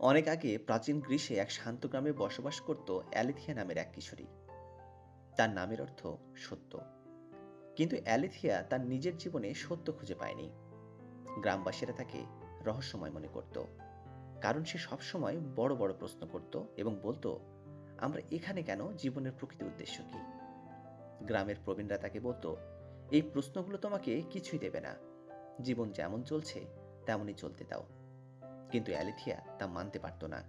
অনেক আগে প্রাচীন গ্রীসে এক শান্ত গ্রামে বসবাস করত অ্যালিথিয়া নামের এক কিশোরী। তার নামের অর্থ সত্য। কিন্তু অ্যালিথিয়া তার নিজের জীবনে সত্য খুঁজে পায়নি। গ্রামবাসীরা তাকে রহস্যময় মনে করত। কারণ সে সবসময় বড় বড় প্রশ্ন করত এবং বলতো, আমরা এখানে কেন জীবনের প্রকৃত উদ্দেশ্য কি? গ্রামের প্রবীণরা তাকে বলতো, এই প্রশ্নগুলো তোমাকে কিছুই দেবে না। জীবন যেমন চলছে, তেমনই চলতে দাও। কিন্তু অ্যালিথিয়া তা মানতে পারত না।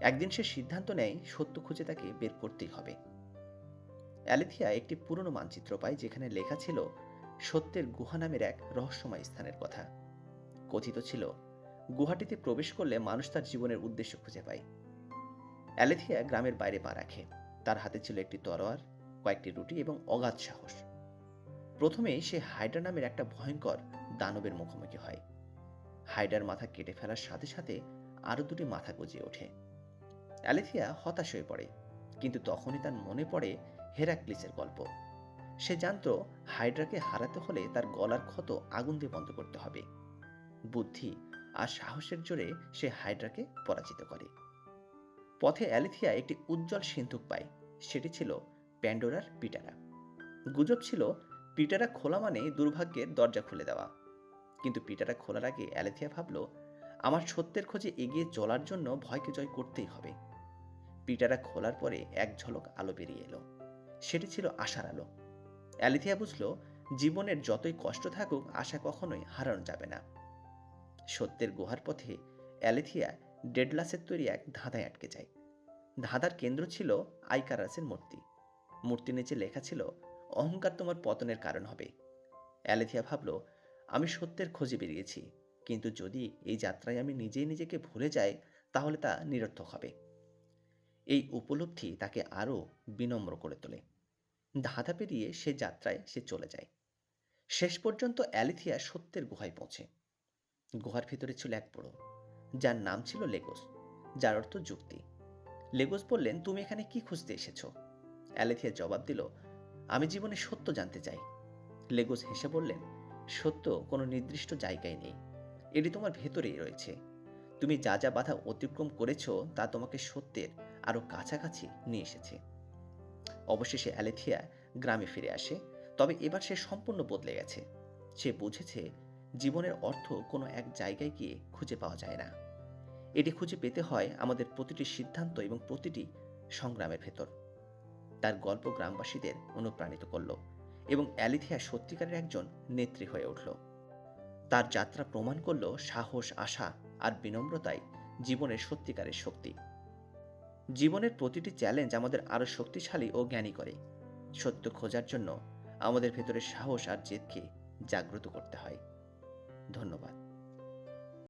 একদিন সে সিদ্ধান্ত নেয়, সত্য খুঁজে তাকে বের করতেই হবে। অ্যালিথিয়া একটি পুরনো মানচিত্র পায়, যেখানে লেখা ছিল, সত্যের গুহা নামের এক রহস্যময় স্থানের কথা। কথিত ছিল, গুহাটিতে প্রবেশ করলে মানুষ তার জীবনের উদ্দেশ্য খুঁজে পায়। অ্যালেথিয়া গ্রামের বাইরে পা রাখে। তার হাতে ছিল একটি তরোয়ার, কয়েকটি রুটি এবং অগাধ সাহস। প্রথমে সে হাইড্রা নামের একটা ভয়ঙ্কর দানবের মুখোমুখি হয়। হাইডার মাথা কেটে ফেলার সাথে সাথে আরও দুটি মাথা গজিয়ে ওঠে। অ্যালেথিয়া হতাশ হয়ে পড়ে, কিন্তু তখনই তার মনে পড়ে হেরাক্লিসের গল্প। সে জানত হাইড্রাকে হারাতে হলে তার গলার ক্ষত আগুন দিয়ে বন্ধ করতে হবে। বুদ্ধি আর সাহসের জোরে সে হাইড্রাকে পরাজিত করে। পথে অ্যালিথিয়া একটি উজ্জ্বল সিন্ধুক পায়, সেটি ছিল প্যান্ডোরার পিটারা। গুজব ছিল, পিটারা খোলা মানে দুর্ভাগ্যের দরজা খুলে দেওয়া। কিন্তু পিটারা খোলার আগে অ্যালেথিয়া ভাবল, আমার সত্যের খোঁজে এগিয়ে চলার জন্য ভয়কে জয় করতেই হবে। পিটারা খোলার পরে এক ঝলক আলো বেরিয়ে এলো। সেটি ছিল আশার আলো। অ্যালিথিয়া বুঝল, জীবনের যতই কষ্ট থাকুক, আশা কখনোই হারানো যাবে না। সত্যের গুহার পথে অ্যালিথিয়া ডেডলাসের তৈরি এক ধাঁধায় আটকে যায়। ধাঁধার কেন্দ্র ছিল আইকারাসের মূর্তি। মূর্তি নিচে লেখা ছিল, অহংকার তোমার পতনের কারণ হবে। অ্যালেথিয়া ভাবল আমি সত্যের খোঁজে বেরিয়েছি। কিন্তু যদি এই যাত্রায় আমি নিজেই নিজেকে ভুলে যাই, তাহলে তা নিরর্থক হবে। এই উপলব্ধি তাকে আরও বিনম্র করে তোলে। ধাঁধা পেরিয়ে সে যাত্রায় সে চলে যায়। শেষ পর্যন্ত অ্যালিথিয়া সত্যের গুহায় পৌঁছে। গুহার ভিতরে ছিল এক বড়। যার নাম ছিল লেগোস। যার অর্থ যুক্তি। লেগোস বললেন, তুমি এখানে কি খুঁজতে এসেছ? অ্যালেথিয়া জবাব দিল, আমি জীবনে সত্য জানতে চাই। লেগোস হেসে বললেন সত্য কোনো নির্দিষ্ট জায়গায় নেই। এটি তোমার ভেতরেই রয়েছে। তুমি যা যা বাধা অতিক্রম করেছ তা তোমাকে সত্যের আরও কাছাকাছি নিয়ে এসেছে। অবশেষে অ্যালেথিয়া গ্রামে ফিরে আসে, তবে এবার সে সম্পূর্ণ বদলে গেছে। সে বুঝেছে জীবনের অর্থ কোনো এক জায়গায় গিয়ে খুঁজে পাওয়া যায় না। এটি খুঁজে পেতে হয় আমাদের প্রতিটি সিদ্ধান্ত এবং প্রতিটি সংগ্রামের ভেতর। তার গল্প গ্রামবাসীদের অনুপ্রাণিত করল। এবং অ্যালিথিয়া সত্যিকারের একজন নেত্রী হয়ে উঠল। তার যাত্রা প্রমাণ করল সাহস, আশা আর বিনম্রতাই জীবনের সত্যিকারের শক্তি। জীবনের প্রতিটি চ্যালেঞ্জ আমাদের আরও শক্তিশালী ও জ্ঞানী করে। সত্য খোঁজার জন্য আমাদের ভেতরে সাহস আর জেদকে জাগ্রত করতে হয়। ধন্যবাদ।